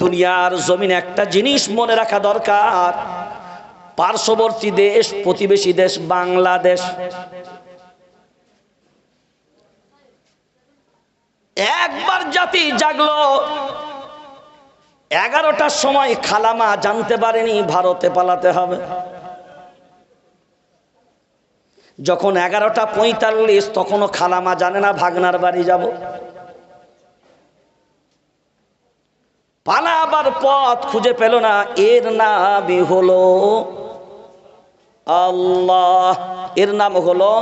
দুনিয়ার জমিনে একটা জিনিস মনে রাখা দরকার। পার্শ্ববর্তী দেশ, প্রতিবেশী দেশ, বাংলাদেশ। একবার জাতি জাগলো এগারোটার সময় খালামা জানতে পারেনি, ভারতে পালাতে হবে। যখন এগারোটা পঁয়তাল্লিশ, তখনও খালামা জানে না, ভাগনার বাড়ি যাব। পালাবার পথ খুঁজে পেল না, এর নামই হলো আল্লাহ। এর নাম হলো,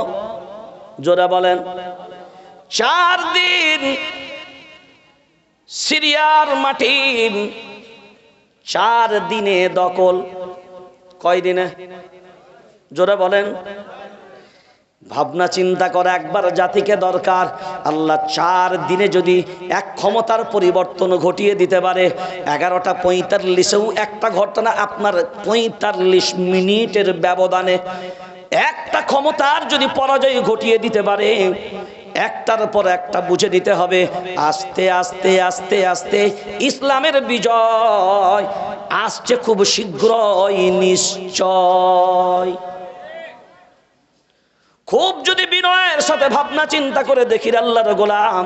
জোরে বলেন, চার দিন সিরিয়ার মাটি, চার দিনে দখল। কয় দিনে? জোরে বলেন ভাবনা চিন্তা করা একবার জাতিকে দরকার। আল্লাহ চার দিনে যদি এক ক্ষমতার পরিবর্তন ঘটিয়ে দিতে পারে, এগারোটা পঁয়তাল্লিশেও একটা ঘটনা আপনার পঁয়তাল্লিশ মিনিটের ব্যবধানে একটা ক্ষমতার যদি পরাজয় ঘটিয়ে দিতে পারে, একটার পর একটা বুঝে দিতে হবে, আস্তে আস্তে আস্তে আস্তে ইসলামের বিজয় আসছে খুব শীঘ্রই, নিশ্চয়। খুব যদি বিনয়ের সাথে ভাবনা চিন্তা করে দেখি আল্লাহর গোলাম,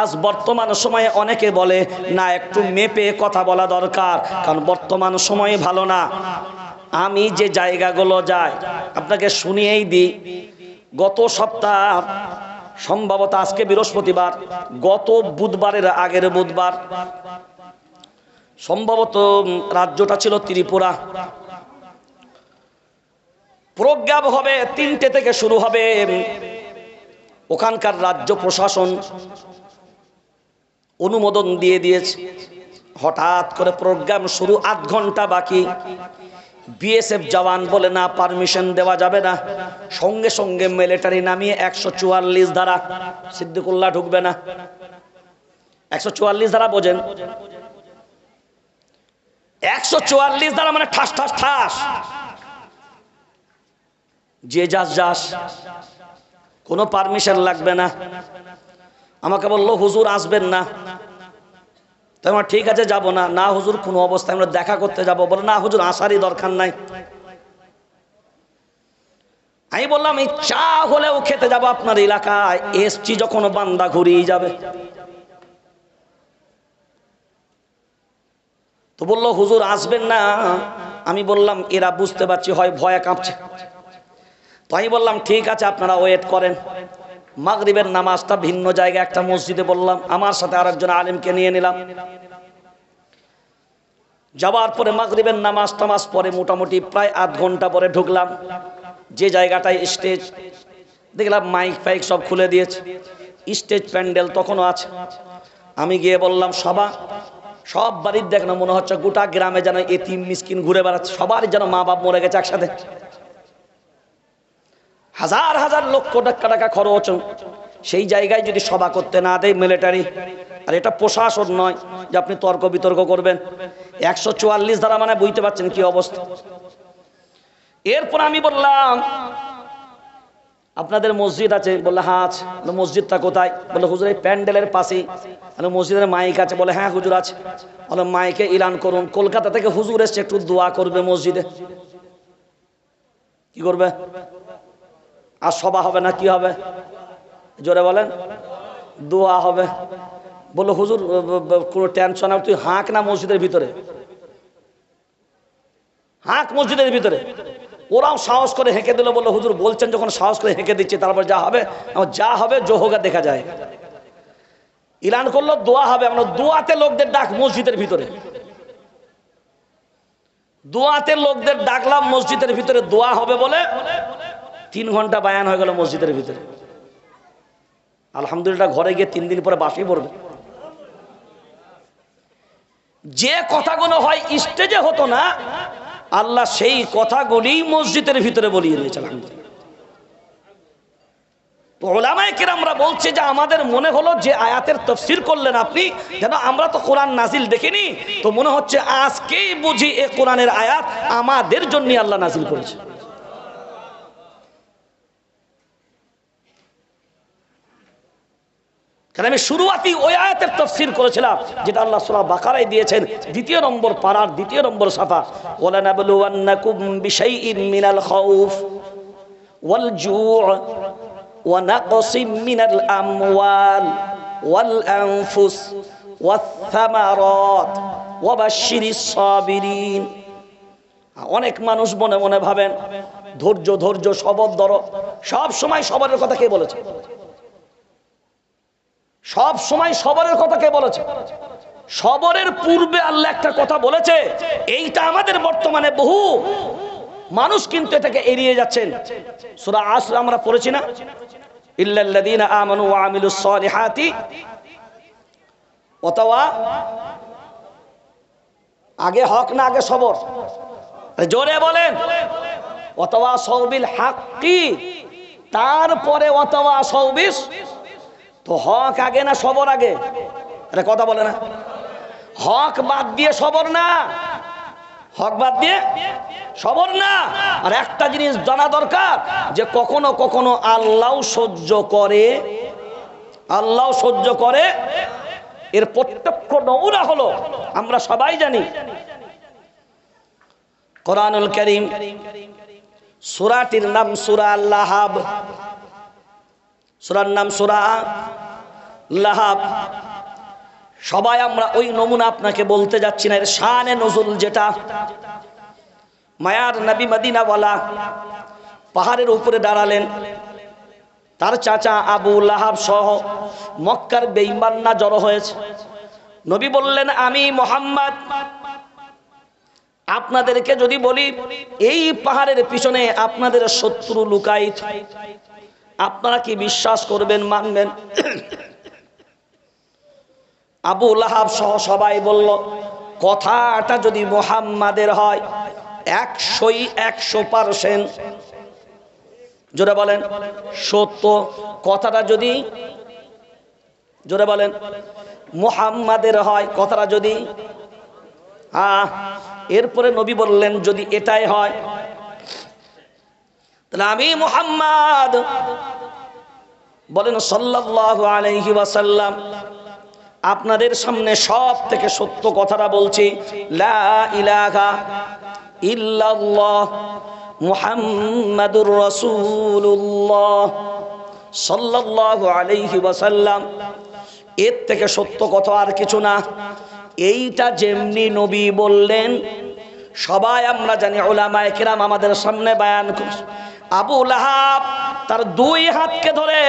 আজ বর্তমান সময়ে অনেকে বলে, না, একটু মেপে কথা বলা দরকার, কারণ বর্তমান সময় ভালো না। আমি যে জায়গাগুলো যাই, আপনাকে শুনিয়েই দিই, গত সপ্তাহ, সম্ভবত আজকে বৃহস্পতিবার, গত বুধবারের আগের বুধবার, সম্ভবত রাজ্যটা ছিল ত্রিপুরা প্রজ্ঞাপ হবে, তিনটে থেকে শুরু হবে। ওখানকার রাজ্য প্রশাসন অনুমোদন দিয়ে দিয়েছে। হঠাৎ করে প্রোগ্রাম শুরু, আধ ঘণ্টা বাকি। বিএসএফ জওয়ান বলে, না, পারমিশন দেওয়া যাবে না। সঙ্গে সঙ্গে মিলিটারি নামিয়ে একশো চুয়াল্লিশ ধারা সিদ্দিকুল্লাহ ঢুকবে না। একশো চুয়াল্লিশ ধারা বোঝেন। একশো চুয়াল্লিশ ধারা মানে ঠাস ঠাস ঠাস। যে যাস যাস। কোনো পারমিশন লাগবে না। আমাকে বলল, হুজুর আসবেন না। তো আমার ঠিক আছে, যাব না। না হুজুর, কোনো অবস্থায় আমরা দেখা করতে যাব। বলে, না হুজুর, আসারই দরকার নাই। আমি বললাম এই চা হলেও খেতে যাব আপনার এলাকায়। এসছি যখন বান্দা ঘুরিয়ে যাবে। তো বলল, হুজুর আসবেন না। আমি বললাম, এরা বুঝতে পারছি, হয় ভয়ে কাঁপছে। তো আমি বললাম, ঠিক আছে, আপনারা ওয়েট করেন। মাগরিবের নামাজটা ভিন্ন জায়গায় একটা মসজিদে বললাম, আমার সাথে আরেকজন আলিমকে নিয়ে নিলাম। যাওয়ার পরে মাগরিবের নামাজ টামাজ পরে মোটামুটি প্রায় আধ ঘণ্টা পরে ঢুকলাম। যে জায়গাটায় স্টেজ, দেখলাম মাইক ফাইক সব খুলে দিয়েছে। স্টেজ প্যান্ডেল তখনও আছে। আমি গিয়ে বললাম, সবা, সব বাড়ির দেখ না, মনে হচ্ছে গোটা গ্রামে যেন এতিম মিসকিন ঘুরে বেড়াচ্ছে। সবার যেন মা বাপ মরে গেছে একসাথে। হাজার হাজার লক্ষ টাকা টাকা খরচ সেই জায়গায় যদি সভা করতে না দেয় মিলিটারি আর এটা প্রশাসন নয় যে আপনি তর্ক বিতর্ক করবেন। একশো চুয়াল্লিশ ধারা মানে বুঝতে পারছেন কি অবস্থা। এরপর আমি বললাম, আপনাদের মসজিদ আছে? বললে হ্যাঁ আছে। মসজিদটা কোথায়? বলে হুজুর, এই প্যান্ডেলের পাশেই। মসজিদের মাইক আছে? বলে হ্যাঁ হুজুর আছে। বলে মাইকে ইলান করুন। কলকাতা থেকে হুজুর এসছে, একটু দোয়া করবে মসজিদে। কি করবে? আর সভা হবে না, কি হবে? জোরে বলেন। দোয়া হবে। বলল, হুজুর কোনো টেনশন তুই হাঁক না মসজিদের ভিতরে। হাঁক মসজিদের ভিতরে। ওরাও সাহস করে হেঁকে দিল। বলল, হুজুর, বলছেন যখন সাহস করে হেঁকে দিচ্ছে, তারপর যা হবে। যা হবে, জোহগা দেখা যায়। ইলান করল, দোয়া হবে আমরা। দোয়াতে লোকদের ডাক মসজিদের ভিতরে। দোয়াতে লোকদের ডাকলাম মসজিদের ভিতরে। দোয়া হবে বলে তিন ঘণ্টা বায়ান হয়ে গেল মসজিদের ভিতরে। আলহামদুলিল্লাহ ঘরে গিয়ে তিন দিন পরে বাসি পড়বে। যে কথাগুলো হয় স্টেজে হতো না, আল্লাহ সেই কথাগুলি মসজিদের ভিতরে বলিয়ে দিয়েছে, আলহামদুলিল্লাহ। ওলামায়ে কেরামরা বলছে যে আমাদের মনে হলো যে আয়াতের তফসির করলেন আপনি, যেন আমরা তো কোরআন নাজিল দেখিনি, তো মনে হচ্ছে আজকেই বুঝি এ কোরআনের আয়াত আমাদের জন্য আল্লাহ নাজিল করেছে। কারণ আমি শুরুয়াতি ওই আয়াতের তফসির করেছিলাম, যেটা আল্লাহ সুরা বাকারায় দিয়েছেন, দ্বিতীয় নম্বর পাড়ার দ্বিতীয় নম্বর সাফা। ওলা নাবলুয়ান্নাকুম বিশাইইন মিনাল খাউফ ওয়াল অনেক মানুষ মনে মনে ভাবেন, ধৈর্য ধৈর্য সবর ধরো। সব সময় সবরের কথা কে বলেছে? সব সময় সবরের কথা কে বলেছে? সবরের পূর্বে আল্লাহ একটা কথা বলেছে, এইটা আমাদের বর্তমানে বহু মানুষ কিন্তু এটাকে এড়িয়ে যাচ্ছেন। সূরা আসর আমরা পড়েছি না? আগে হক না আগে সবর? জোরে বলেন। অথবা সৌবিল হাক্কি, তারপরে অথবা সৌবিস তো হক আগে না সবর আগে? আরে কথা বলে না। হক বাদ দিয়ে সবর না। হক বাদ দিয়ে সবর না। আর একটা জিনিস জানা দরকার, যে কখনো কখনো আল্লাহ সহ্য করে, আল্লাহ সহ্য করে। এর প্রত্যক্ষ নৌরা হলো, আমরা সবাই জানি। কোরআনুল করিম, সুরাটির নাম সুরা লাহাব সুরার নাম সুরা লাহাব। সবাই আমরা ওই নমুনা আপনাকে বলতে যাচ্ছি না, এর শানে নজরুল যেটা। মায়ার নবী মদিনাওয়ালা পাহাড়ের উপরে দাঁড়ালেন। তার চাচা আবু লাহাব সহ মক্কার বেইমান্না জড়ো হয়েছে। নবী বললেন, আমি মোহাম্মদ। আপনাদেরকে যদি বলি, এই পাহাড়ের পিছনে আপনাদের শত্রু লুকাই আপনারা কি বিশ্বাস করবেন, মানবেন? আবু লাহাব সহ সবাই বলল, কথাটা যদি মোহাম্মাদের হয়, একশোই একশো পারসেন্ট। জোরে বলেন, সত্য। কথাটা যদি, জোরে বলেন, মোহাম্মাদের হয়, কথাটা যদি হ্যাঁ এরপরে নবী বললেন, যদি এটাই হয় তাহলে আমি মোহাম্মদ। বলেন সাল্লাল্লাহু আলাইহি ওয়াসাল্লাম, আপনাদের সামনে সব থেকে সত্য কথাটা বলছি। লা মুহাম্মাদুর এর থেকে সত্য কথা আর কিছু না। এইটা যেমনি নবী বললেন, সবাই আমরা জানি ওলামায়ে কিরাম আমাদের সামনে বয়ান করছে আবু লাহাব তার দুই হাতকে ধরে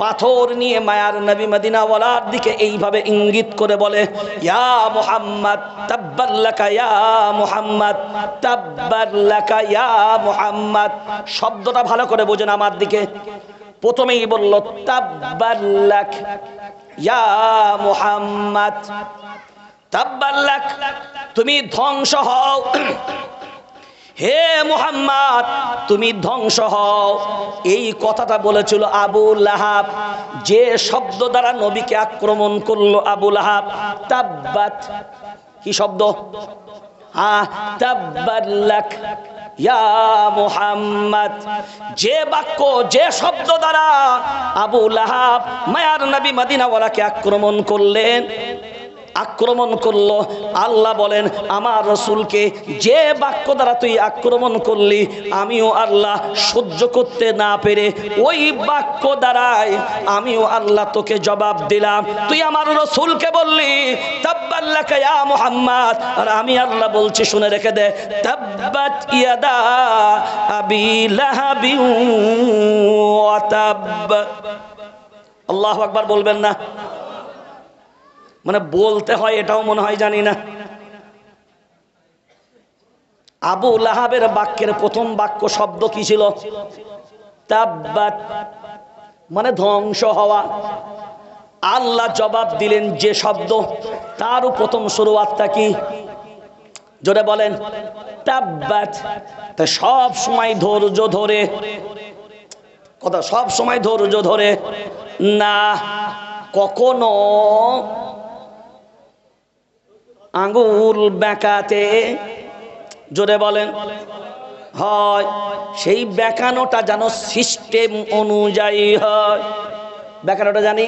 পাথর নিয়ে মায়ার নবী মদিনাওয়ালার দিকে এইভাবে ইঙ্গিত করে বলে, ইয়া মুহাম্মদ তাব্বাল্লাকা ইয়া মুহাম্মদ তাব্বাল্লাকা ইয়া মুহাম্মদ। শব্দটা ভালো করে বোঝেন আমার দিকে। প্রথমেই বলল তাব্বাল্লাক ইয়া মুহাম্মদ তাব্বাল্লাক তুমি ধ্বংস হও। হে মুহাম্মদ, তুমি ধ্বংস হও। এই কথাটা বলেছিল আবু লাহাব। যে শব্দ দ্বারা নবীকে আক্রমণ করল আবু লাহাব, তাব্বাত। কি শব্দ? যে বাক্য, যে শব্দ দ্বারা আবু লাহাব মায়ার নবী মদিনাওয়ালাকে আক্রমণ করলেন আক্রমণ করল। আল্লাহ বলেন, আমার রসুলকে যে বাক্য দ্বারা তুই আক্রমণ করলি, আমিও আল্লাহ সহ্য করতে না পেরে ওই বাক্য দ্বারাই আমিও আল্লাহ তোকে জবাব দিলাম। তুই আমার রসুলকে বললি মুহাম্মদ। আর আমি আল্লাহ বলছি, শুনে রেখে দে ইয়াদা আল্লাহু আকবার বলবেন না। মানে বলতে হয়, এটাও মনে হয় জানি না। আবু লাহাবের বাক্যের প্রথম বাক্য শব্দ কি ছিল? মানে ধ্বংস হওয়া। আল্লাহ জবাব দিলেন যে শব্দ তারও প্রথম শুরুয়াতটা কি? জোরে বলেন তা সব সময় ধৈর্য ধরে। কথা, সব সময় ধৈর্য ধরে। না, কখনো আঙ্গুল বেঁকাতে। জোরে বলেন। হয় সেই বেঁকানোটা যেন সিস্টেম অনুযায়ী হয়। বেঁকানোটা জানি?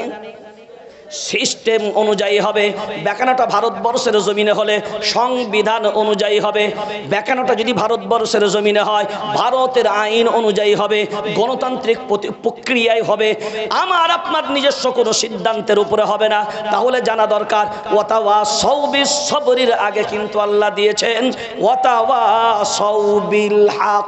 সিস্টেম অনুযায়ী হবে। বেকানাটা ভারতবর্ষের জমিনে হলে সংবিধান অনুযায়ী হবে। বেকানাটা যদি ভারতবর্ষের জমিনে হয়, ভারতের আইন অনুযায়ী হবে, গণতান্ত্রিক প্রক্রিয়ায় হবে। আমার, আপনার নিজস্ব কোনো সিদ্ধান্তের উপরে হবে না। তাহলে জানা দরকার, ওয়াতাওয়া সৌবিস সবরির আগে কিন্তু আল্লাহ দিয়েছেন, ওয়াতাওয়া সৌবিল হাক।